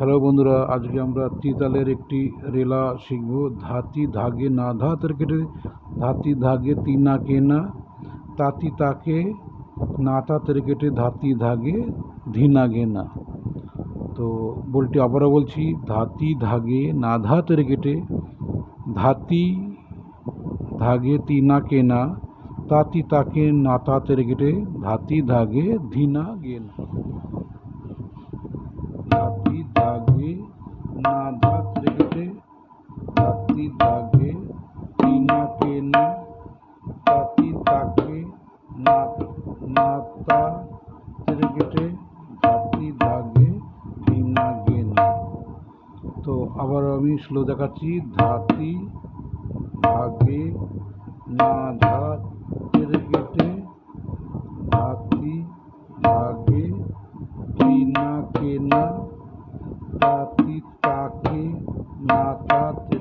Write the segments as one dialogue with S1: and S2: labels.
S1: Hello বন্ধুরা, আজকে আমরা তিতালের একটি রেলা শিখব। ধাতি ধাগে না ধা কেটে ধাতি ধাগে তি না কে না তাতি তাকে না তা কেটে ধাতি ধাগে ধিনা গেনা। তো বলটি আবারও বলছি, ধাতি ধাগে না ধা তের কেটে, ধাতি ধাগে তি না কে না তাতি তাকে না তা কেটে, ধাতি ধাগে ধিনা গেনা। ধাতি ধাতি দাগে তিনা কেনা তাতি তাকে না না তা রেখেছে ধাতি দাগে তিনা গেনা। তো আবার আমি স্লো দেখাচ্ছি, ধাতি ভাগে না ধাত রেখেছে ধাতি ভাগে তিনা কেনা তাতি তাকে না তাতে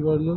S1: কি বলল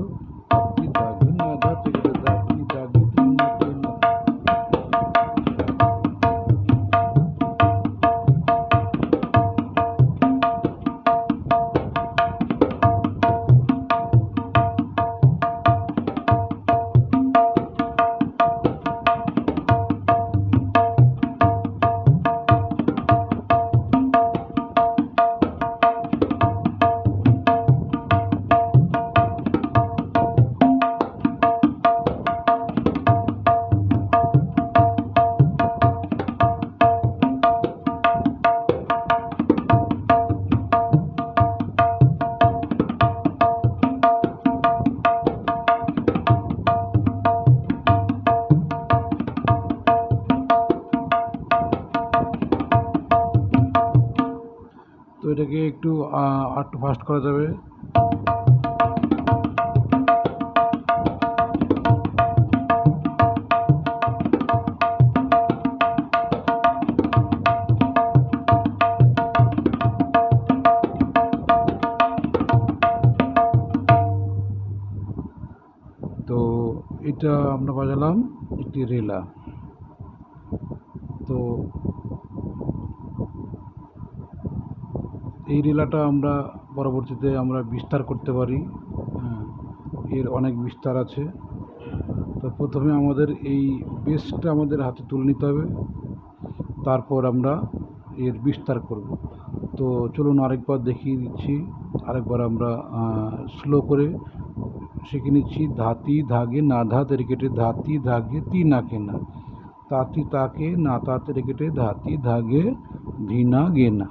S1: তো এটাকে একটু আরেকটু ফাস্ট করা যাবে। তো এটা আমরা বাজালাম একটি রেলা। তো এই রেলাটা আমরা পরবর্তীতে আমরা বিস্তার করতে পারি। হ্যাঁ, এর অনেক বিস্তার আছে। তো প্রথমে আমাদের এই বেসটা আমাদের হাতে তুলে নিতে হবে। তারপর আমরা এর বিস্তার করব। তো চলুন আরেকবার দেখিয়ে দিচ্ছি। আরেকবার আমরা স্লো করে শিখে নিচ্ছি। ধাতি ধাগে না ধাতে কেটে ধাতি ধাগে তি না। কেনা তাতি তাকে না তাতে কেটে ধাতি ধাগে ধিনা গেনা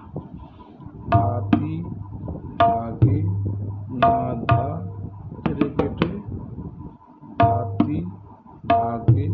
S1: ধাগে না ধা তেরে কেটে ধাতি ধাগে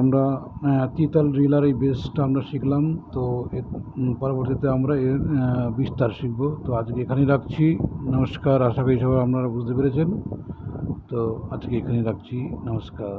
S1: আমরা তিতাল রিলার এই বেসটা আমরা শিখলাম। তো পরবর্তীতে আমরা এর বিস্তার শিখব। তো আজকে এখানেই রাখছি। নমস্কার। আশা করি সবাই আপনারা বুঝতে পেরেছেন। তো আজকে এখানেই রাখছি। নমস্কার।